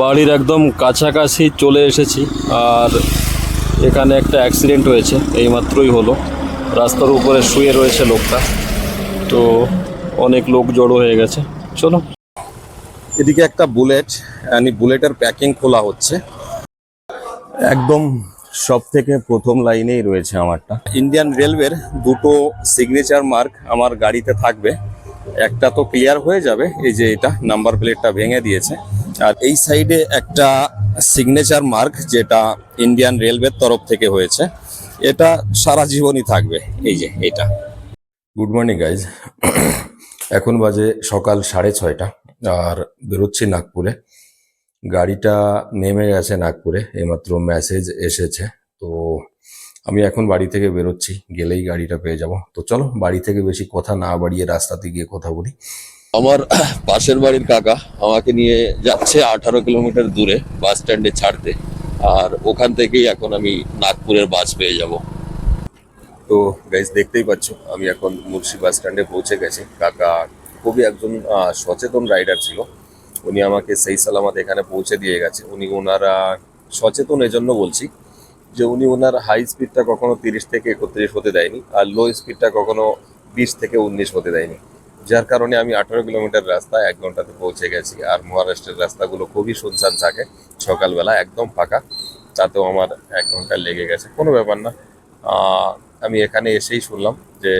বাড়ির একদম কাছাকাছি চলে এসেছি আর এখানে একটা অ্যাক্সিডেন্ট হয়েছে, এইমাত্রই হলো। রাস্তার উপরে শুয়ে রয়েছে লোকটা। তো অনেক লোক জড়ো হয়ে গেছে। চলো। এদিকে একটা বুলেট বুলেটের প্যাকিং খোলা হচ্ছে। একদম সব থেকে প্রথম লাইনেই রয়েছে আমারটা। ইন্ডিয়ান রেলওয়ের দুটো সিগনেচার মার্ক আমার গাড়িতে থাকবে। একটা তো ক্লিয়ার হয়ে যাবে, এই যে এটা নাম্বার প্লেটটা ভেঙে দিয়েছে। আর এই সাইডে একটা সিগনেচার মার্ক যেটা ইন্ডিয়ান রেলওয়ের তরফ থেকে হয়েছে। এটা সারা জীবনই থাকবে। এই যে এটা গুড মর্নিং গাইজ এখন বাজে সকাল সাড়ে ছয়টা, আর বেরোচ্ছি নাগপুরে। গাড়িটা নেমে গেছে নাগপুরে, এইমাত্র মেসেজ এসেছে। তো আমি এখন বাড়ি থেকে বেরোচ্ছি, গেলেই গাড়িটা পেয়ে যাব। তো চলো, বাড়ি থেকে বেশি কথা না বাড়িয়ে রাস্তাতে গিয়ে কথা বলি। আমার পাশের বাড়ির কাকা আমাকে নিয়ে যাচ্ছে আঠারো কিলোমিটার দূরে বাস স্ট্যান্ডে ছাড়তে। আর ওখান থেকেই এখন আমি নাগপুরের বাস পেয়ে যাব। তো গাইজ দেখতেই পাচ্ছ, আমি এখন মুর্শি বাস স্ট্যান্ডে পৌঁছে গেছি। কাকা খুবই একজন সচেতন রাইডার ছিল। উনি আমাকে সেই সালামাত এখানে পৌঁছে দিয়ে গেছে। উনি ওনারা সচেতন এজন্য বলছি যে উনি ওনার হাই স্পিডটা কখনো তিরিশ থেকে একত্রিশ হতে দেয়নি, আর লো স্পিডটা কখনো বিশ থেকে উনিশ হতে দেয়নি। যার কারণে আমি আঠারো কিলোমিটার রাস্তা এক ঘন্টাতে পৌঁছে গেছি। আর মহারাষ্ট্রের রাস্তাগুলো খুবই শুনশান থাকে। সকালবেলা একদম ফাঁকা, তাতেও আমার এক ঘণ্টা লেগে গেছে। কোনো ব্যাপার না। আমি এখানে এসেই শুনলাম যে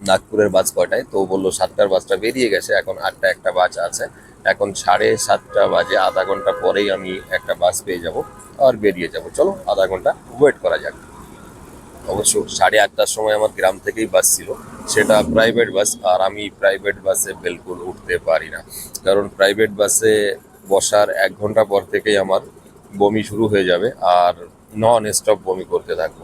নাগপুরের বাস কয়টায়? তো বলল, সাতটার বাসটা বেরিয়ে গেছে। এখন আটটা একটা বাস আছে। এখন সাড়ে সাতটা বাজে। আধা ঘণ্টা পরেই আমি একটা বাস পেয়ে যাব আর বেরিয়ে যাব। চলো, আধা ঘণ্টা ওয়েট করা যাক। অবশ্য সাড়ে আটটার সময় আমার গ্রাম থেকেই বাস ছিল। সেটা প্রাইভেট বাস আর আমি প্রাইভেট বাসে বিলকুল উঠতে পারি না। কারণ প্রাইভেট বাসে বসার এক ঘণ্টা পর থেকেই আমার বমি শুরু হয়ে যাবে, আর নন স্টপ বমি করতে থাকব।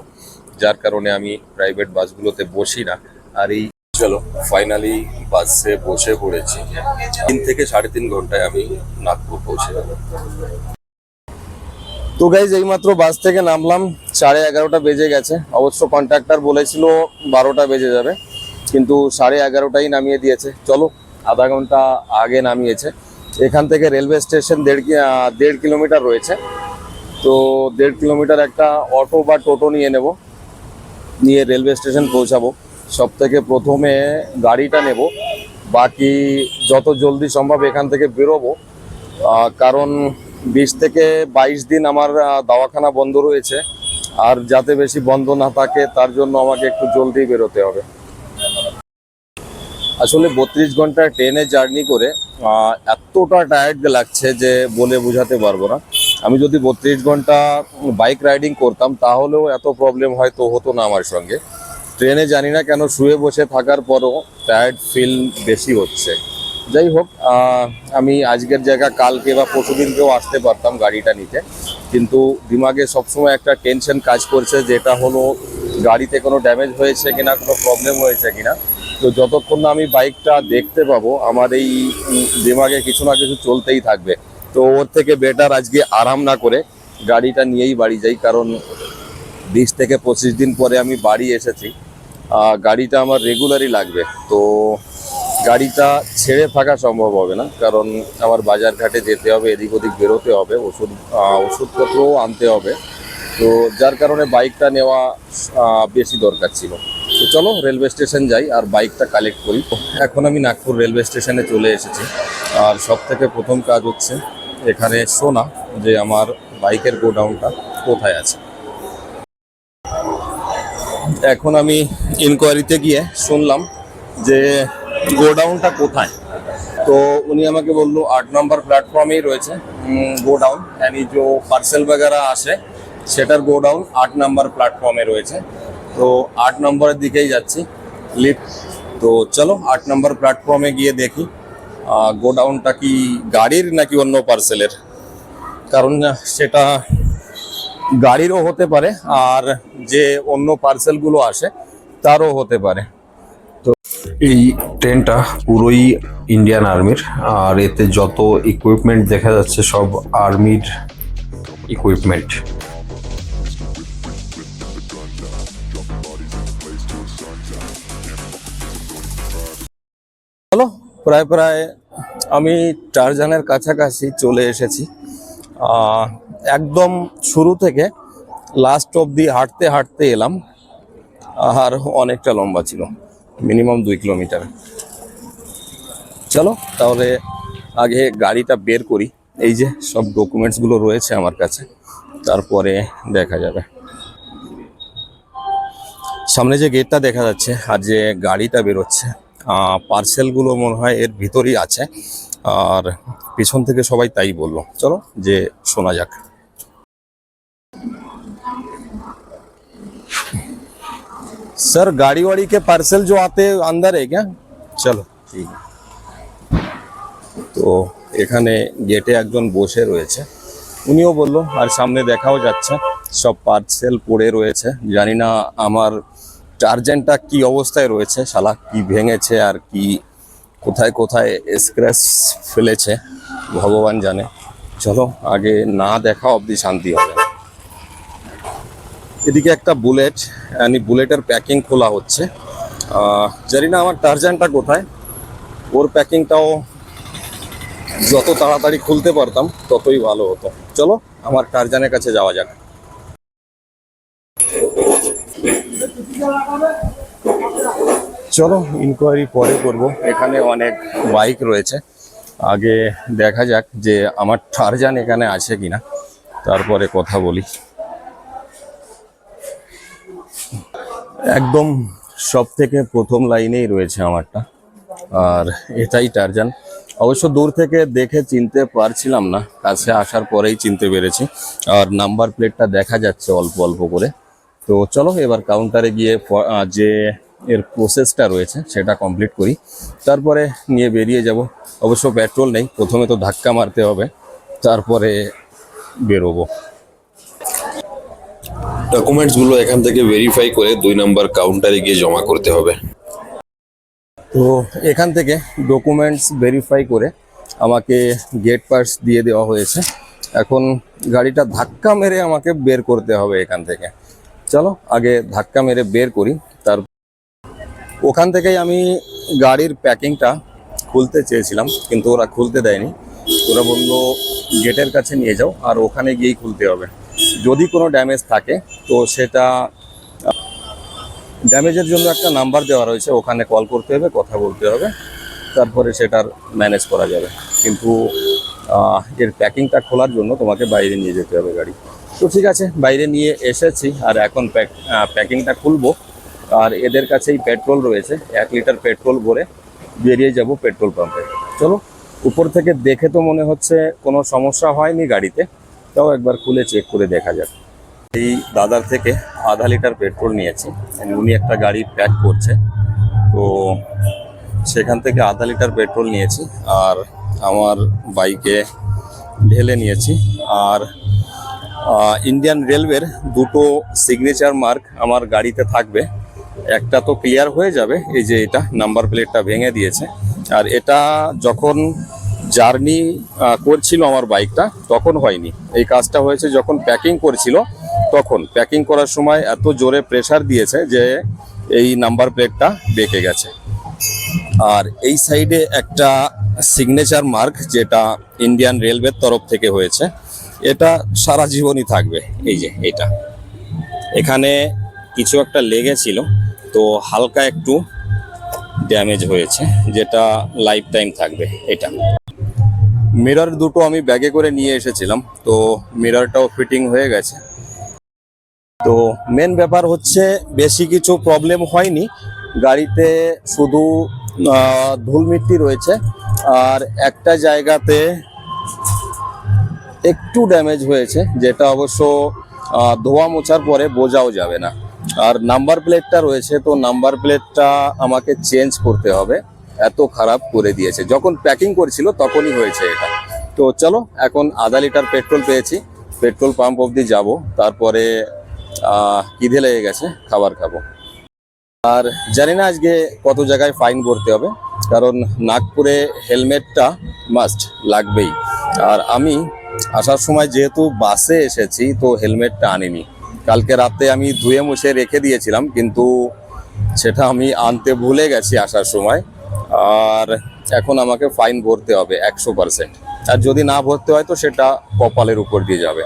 যার কারণে আমি প্রাইভেট বাসগুলোতে বসি না। আর এই চলো ফাইনালি বাসে বসে পড়েছি। তিন থেকে সাড়ে তিন ঘন্টায় আমি নাগপুর পৌঁছে যাব তো গাইজ এইমাত্র বাস থেকে নামলাম, সাড়ে এগারোটা বেজে গেছে। অবশ্য কন্ট্রাক্টর বলেছিল বারোটা বেজে যাবে, কিন্তু সাড়ে এগারোটাই নামিয়ে দিয়েছে। চলো, আধা ঘণ্টা আগে নামিয়েছে। এখান থেকে রেলওয়ে স্টেশন দেড় দেড় কিলোমিটার রয়েছে। তো দেড় কিলোমিটার একটা অটো বা টোটো নিয়ে নেব, নিয়ে রেলওয়ে স্টেশন পৌঁছাবো। সব থেকে প্রথমে গাড়িটা নেব, বাকি যত জলদি সম্ভব এখান থেকে বেরোবো। কারণ বিশ থেকে বাইশ দিন আমার দাওয়াখানা বন্ধ রয়েছে। আর যাতে বেশি বন্ধ না থাকে, তার জন্য আমাকে একটু জলদি বেরোতে হবে। আসলে বত্রিশ ঘণ্টা ট্রেনে জার্নি করে এতটা টায়ার্ড লাগছে যে বলে বোঝাতে পারব না। আমি যদি বত্রিশ ঘণ্টা বাইক রাইডিং করতাম, তাহলেও এত প্রবলেম হয়তো হতো না আমার সঙ্গে। ট্রেনে জানি না কেন শুয়ে বসে থাকার পরও টায়ার্ড ফিল বেশি হচ্ছে। যাই হোক আমি আজকের জায়গা, কালকে বা পরশুদিনকেও আসতে পারতাম গাড়িটা নিতে। কিন্তু দিমাগে সবসময় একটা টেনশন কাজ করছে, যেটা হলো গাড়িতে কোনো ড্যামেজ হয়েছে কিনা, কোনো প্রবলেম হয়েছে কিনা। তো যতক্ষণ না আমি বাইকটা দেখতে পাবো, আমার এই দিমাগে কিছু না কিছু চলতেই থাকবে। তো ওর থেকে বেটার আজকে আরাম না করে গাড়িটা নিয়েই বাড়ি যাই, কারণ বিশ থেকে পঁচিশ দিন পরে আমি বাড়ি এসেছি। গাড়িটা আমার রেগুলারই লাগবে। তো গাড়িটা ছেড়ে থাকা সম্ভব হবে না, কারণ আবার বাজার ঘাটে যেতে হবে, এদিক ওদিক বেরোতে হবে, ওষুধ ওষুধপত্রও আনতে হবে। তো যার কারণে বাইকটা নেওয়া বেশি দরকার ছিল। তো চলো রেলওয়ে স্টেশন যাই, আর বাইকটা কালেক্ট করি। এখন আমি নাগপুর রেলওয়ে স্টেশনে চলে এসেছি। আর সব থেকে প্রথম কাজ হচ্ছে, এখানে শোনা যে আমার বাইকের গোডাউনটা কোথায় আছে। এখন আমি ইনকোয়ারিতে গিয়ে শুনলাম যে গোডাউনটা কোথায় তো উনি আমাকে বললো আট নম্বর প্ল্যাটফর্মেই রয়েছে গোডাউন यानी जो পার্সেল वगैरह আসে সেটার গোডাউন আট নম্বর প্ল্যাটফর্মে রয়েছে তো আট নম্বরের দিকেই যাচ্ছি লিফট তো চলো আট নম্বর প্ল্যাটফর্মে গিয়ে দেখি গোডাউনটা কি গাড়ির নাকি অন্য পার্সেলের কারণ সেটা গাড়িরও হতে পারে আর যে অন্য পার্সেলগুলো আসে তারও হতে পারে তো এই ট্রেনটা পুরোই ইন্ডিয়ান আর্মির আর এতে যত ইকুইপমেন্ট দেখা যাচ্ছে সব আর্মির ইকুইপমেন্ট হ্যালো, প্রায় প্রায় আমি টারজানের কাছাকাছি চলে এসেছি। একদম শুরু থেকে লাস্ট অবধি হাঁটতে হাঁটতে এলাম। আর অনেকটা লম্বা ছিল। মিনিমাম দুই কিলোমিটার। চলো, তাহলে আগে গাড়িটা বের করি। এই যে সব ডকুমেন্টসগুলো রয়েছে আমার কাছে, তারপরে দেখা যাবে। সামনে যে গেটটা দেখা যাচ্ছে আর যে গাড়িটা বেরোচ্ছে পার্সেলগুলো মনে হয় এর ভিতরেই আছে। আর পিছন থেকে সবাই তাই বলল। চলো, যে শোনা যাক। सर गाड़ी वाड़ी के पार्सल जो आते हैं अंदर है क्या चलो ठीक है তো এখানে গেটে একজন বসে রয়েছে উনিও বললো আর সামনে দেখাও যাচ্ছে সব পার্সেল পড়ে রয়েছে জানি না আমার টার্জেনটা কি অবস্থায় রয়েছে শালা কি ভেঙেছে আর কি কোথায় কোথায় স্ক্র্যাচ ফেলেছে ভগবান জানে চলো আগে না দেখা অবধি শান্তি হবে না এদিকে একটা বুলেট মানে বুলেটের প্যাকিং খোলা হচ্ছে। জানি না আমার টার্জানটা কোথায়। ওর প্যাকিংটাও যত তাড়াতাড়ি খুলতে পারতাম, ততই ভালো হতো। চলো, আমার টার্জানের কাছে যাওয়া যাক। চলো ইনকোয়ারি পরে করব। এখানে অনেক বাইক রয়েছে। আগে দেখা যাক যে আমার টার্জান এখানে আছে কিনা। তারপরে কথা বলি। একদম সব থেকে প্রথম লাইনেই রয়েছে আমারটা। আর এটাই টারজান। অবশ্য দূর থেকে দেখে চিনতে পারছিলাম না, কাছে আসার পরেই চিনতে পেরেছি। আর নাম্বার প্লেটটা দেখা যাচ্ছে অল্প অল্প করে। তো চলো এবার কাউন্টারে গিয়ে যে এর প্রসেসটা রয়েছে সেটা কমপ্লিট করি। তারপরে নিয়ে বেরিয়ে যাব। অবশ্য পেট্রোল নেই, প্রথমে তো ধাক্কা মারতে হবে, তারপরে বেরোবো। ডকুমেন্টসগুলো এখান থেকে ভেরিফাই করে দুই নাম্বার কাউন্টারে গিয়ে জমা করতে হবে। তো এখান থেকে ডকুমেন্টস ভেরিফাই করে আমাকে গেট পাস দিয়ে দেওয়া হয়েছে। এখন গাড়িটা ধাক্কা মেরে আমাকে বের করতে হবে এখান থেকে। চলো আগে ধাক্কা মেরে বের করি, তার ওখান থেকেই আমি গাড়ির প্যাকিংটা খুলতে চেয়েছিলাম, কিন্তু ওরা খুলতে দেয়নি। ওরা বলল, গেটের কাছে নিয়ে যাও, আর ওখানে গিয়েই খুলতে হবে। যদি কোনো ড্যামেজ থাকে, তো সেটা ড্যামেজের জন্য একটা নাম্বার দেওয়া রয়েছে, ওখানে কল করতে হবে, কথা বলতে হবে, তারপরে সেটার ম্যানেজ করা যাবে। কিন্তু এর প্যাকিংটা খোলার জন্য তোমাকে বাইরে নিয়ে যেতে হবে গাড়ি। তো ঠিক আছে, বাইরে নিয়ে এসেছি, আর এখন প্যাক প্যাকিংটা খুলবো। আর এদের কাছেই পেট্রোল রয়েছে, এক লিটার পেট্রোল ভরে বেরিয়ে যাব পেট্রোল পাম্পে চলো, উপর থেকে দেখে তো মনে হচ্ছে কোনো সমস্যা হয়নি গাড়িতে। তাও একবার খুলে চেক করে দেখা যাক। এই দাদার থেকে আধা লিটার পেট্রোল নিয়েছি। উনি একটা গাড়ি প্যাক করছে। তো সেখান থেকে আধা লিটার পেট্রোল নিয়েছি। আর আমার বাইকে ঢেলে নিয়েছি। আর ইন্ডিয়ান রেলওয়ের দুটো সিগনেচার মার্ক আমার গাড়িতে থাকবে। একটা তো ক্লিয়ার হয়ে যাবে। এই যে এটা নাম্বার প্লেটটা ভেঙে দিয়েছে। আর এটা যখন জার্নি করছিল আমার বাইকটা, তখন হয়নি। এই কাজটা হয়েছে যখন প্যাকিং করছিল, তখন। প্যাকিং করার সময় এত জোরে প্রেসার দিয়েছে যে এই নাম্বার প্লেটটা বেঁকে গেছে। আর এই সাইডে একটা সিগনেচার মার্ক যেটা ইন্ডিয়ান রেলওয়ের তরফ থেকে হয়েছে, এটা সারা জীবনই থাকবে। এই যে, এটা। এখানে কিছু একটা লেগেছিল, তো হালকা একটু ড্যামেজ হয়েছে, যেটা লাইফ টাইম থাকবে, এটা। মিরর দুটো আমি ব্যাগে করে নিয়ে এসেছিলাম, তো মিররটাও ফিটিং হয়ে গেছে। তো মেন ব্যাপার হচ্ছে বেশি কিছু প্রবলেম হয়নি, গাড়িতে শুধু ধুলমিট্টি রয়েছে, আর একটা জায়গাতে একটু ড্যামেজ হয়েছে, যেটা অবশ্য ধোয়া মোছার পরে বোঝাও যাবে না। আর নাম্বার প্লেটটা রয়েছে, তো নাম্বার প্লেটটা আমাকে চেঞ্জ করতে হবে। এত খারাপ করে দিয়েছে। যখন প্যাকিং করেছিল তখনই হয়েছে এটা। তো চলো, এখন আধা লিটার পেট্রোল পেয়েছি। পেট্রোল পাম্প অবধি যাব। তারপরে কিধে লেগে গেছে, খাবার খাব। আর জানি না আজকে কত জায়গায় ফাইন ভরতে হবে, কারণ নাগপুরে হেলমেটটা মাস্ট লাগবেই। আর আমি আসার সময় যেহেতু বাসে এসেছি, তো হেলমেটটা আনিনি। কালকে রাতে আমি ধুয়ে মুছে রেখে দিয়েছিলাম, কিন্তু সেটা আমি আনতে ভুলে গেছি আসার সময়। আর এখন আমাকে ফাইন ভরতে হবে একশো পার্সেন্ট আর যদি না ভরতে হয় তো সেটা কপালের উপর দিয়ে যাবে।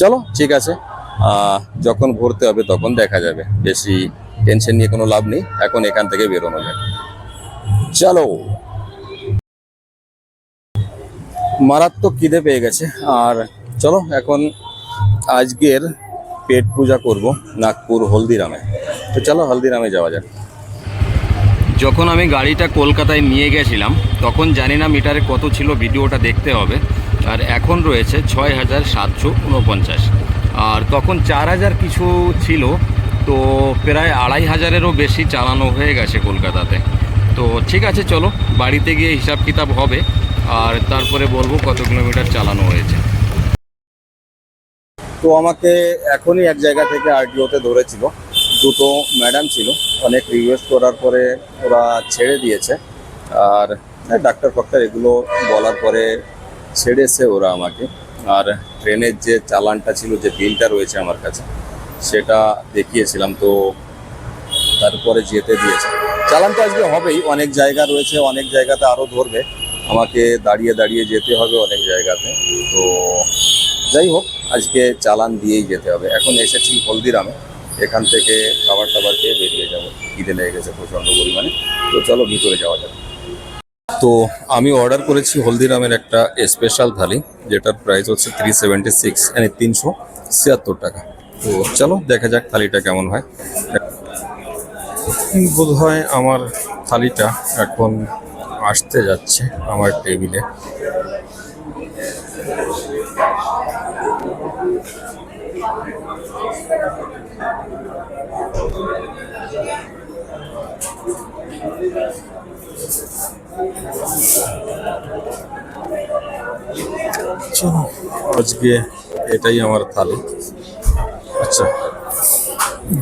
চলো, ঠিক আছে। যখন ভরতে হবে তখন দেখা যাবে। বেশি টেনশন নিয়ে কোনো লাভ নেই। এখন এখান থেকে বেরোনো যায় চলো। মারাত্মক খিদে পেয়ে গেছে। আর চলো, এখন আজকের পেট পূজা করব নাগপুর হলদিরামে। তো চলো, হলদিরামে যাওয়া যাক। যখন আমি গাড়িটা কলকাতায় নিয়ে গেছিলাম, তখন জানি না মিটারে কত ছিল ভিডিওটা দেখতে হবে। আর এখন রয়েছে ছয় হাজার সাতশো উনপঞ্চাশ। আর তখন চার হাজার কিছু ছিল, তো প্রায় আড়াই হাজারেরও বেশি চালানো হয়ে গেছে কলকাতাতে। তো ঠিক আছে, চলো, বাড়িতে গিয়ে হিসাব কিতাব হবে, আর তারপরে বলব কত কিলোমিটার চালানো হয়েছে। তো আমাকে এখনই এক জায়গা থেকে আরটিওতে ধরেছিল। দুটো ম্যাডাম ছিল। অনেক রিকোয়েস্ট করার পরে ওরা ছেড়ে দিয়েছে। আর ডাক্তার ফাক্তার এগুলো বলার পরে ছেড়েছে ওরা আমাকে। আর ট্রেনের যে চালানটা ছিল, যে বিলটা রয়েছে আমার কাছে, সেটা দেখিয়েছিলাম। তো তারপরে যেতে দিয়েছে। চালান তো আজকে হবেই। অনেক জায়গা রয়েছে, অনেক জায়গাতে আরও ধরবে। আমাকে দাঁড়িয়ে দাঁড়িয়ে যেতে হবে অনেক জায়গাতে। তো যাই হোক, আজকে চালান দিয়েই যেতে হবে। এখন এসেছি হলদিরামে। এখান থেকে খাবার টাবার খেয়ে বেরিয়ে যাব। খিদে লেগে গেছে প্রচণ্ড পরিমাণে। তো চলো ভিতরে যাওয়া যাবে তো আমি অর্ডার করেছি হলদিরামের একটা স্পেশাল থালি, যেটার প্রাইস হচ্ছে থ্রি সেভেন্টি সিক্স মানে তিনশো ছিয়াত্তর টাকা। তো চলো দেখা যাক থালিটা কেমন হয়। বোধ হয় আমার থালিটা এখন আসতে যাচ্ছে আমার টেবিলে। চলো আজকে এটাই আমার থালি। আচ্ছা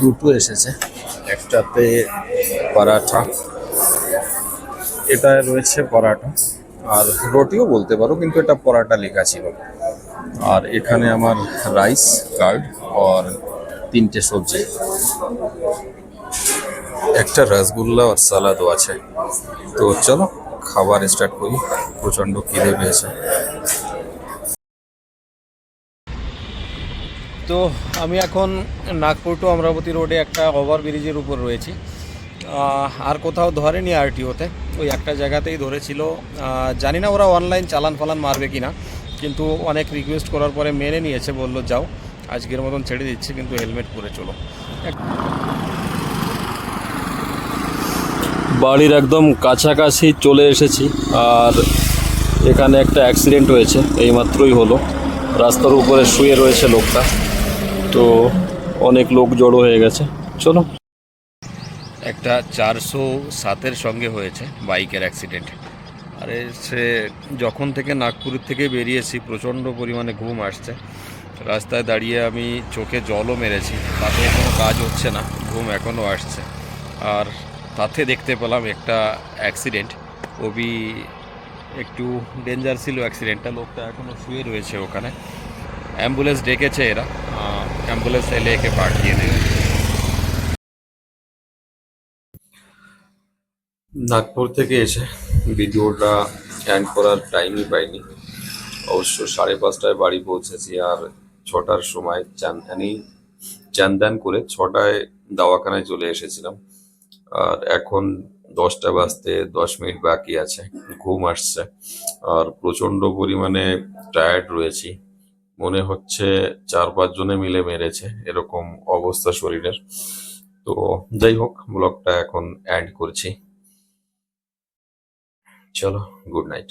দুটো এসেছে। একটাতে পরাঠা, এটা রয়েছে পরাঠা। আর রুটিও বলতে পারো, কিন্তু এটা পরাঠা লেখা ছিল। আর এখানে আমার রাইস কার্ড আর তিনটে সবজি। একটা রসগোল্লা আর সালাদও আছে। তো চলো, খাবার স্টার্ট করি। প্রচণ্ড খিদে পেয়েছে। তো আমি এখন নাগপুর টু অমরাবতী রোডে একটা ওভার ব্রিজের উপর রয়েছি। আর কোথাও ধরেনি আরটিওতে ওই একটা জায়গাতেই ধরেছিল। জানি না ওরা অনলাইন চালান ফালান মারবে কি না কিন্তু অনেক রিকোয়েস্ট করার পরে মেনে নিয়েছে, বলল, যাও, আজকের মতন ছেড়ে দিচ্ছে, কিন্তু হেলমেট পরে চলো। বাড়ির একদম কাছাকাছি চলে এসেছি, আর এখানে একটা অ্যাক্সিডেন্ট হয়েছে, এইমাত্রই হলো। রাস্তার উপরে শুয়ে রয়েছে লোকটা। তো অনেক লোক জড়ো হয়ে গেছে। চলো একটা চারশো সাতের সঙ্গে হয়েছে বাইকের অ্যাক্সিডেন্ট আরে, সে যখন থেকে নাগপুর থেকে বেরিয়েছি, প্রচণ্ড পরিমাণে ঘুম আসছে। রাস্তায় দাঁড়িয়ে আমি চোখে জলও মেরেছি। তাতে কোনো কাজ হচ্ছে না, ঘুম এখনও আসছে। আর তাতে দেখতে পেলাম একটা অ্যাক্সিডেন্ট ওবি একটু ডেঞ্জার ছিল অ্যাক্সিডেন্টটা লোকটা এখনও শুয়ে রয়েছে ওখানে। অ্যাম্বুলেন্স ডেকেছে এরা। অ্যাম্বুলেন্স এলে একে পাঠিয়ে দেবে। নাগপুর থেকে এসে ভিডিওটা এন্ড করার টাইমই পাইনি। অবশ্য সাড়ে পাঁচটায় বাড়ি পৌঁছেছি আর ছটার সময় চান্দানি চান্দান করে ছটায় দাওয়াখানায় চলে এসেছিলাম। আর এখন দশটা বাজতে দশ মিনিট বাকি আছে, ঘুম আসছে। আর প্রচণ্ড পরিমাণে টায়ার্ড রয়েছি। মনে হচ্ছে চার পাঁচ জনে মিলে মেরেছে, এরকম অবস্থা শরীরের। তো যাই হোক ব্লগটা এখন অ্যাড করছি। চলো গুড নাইট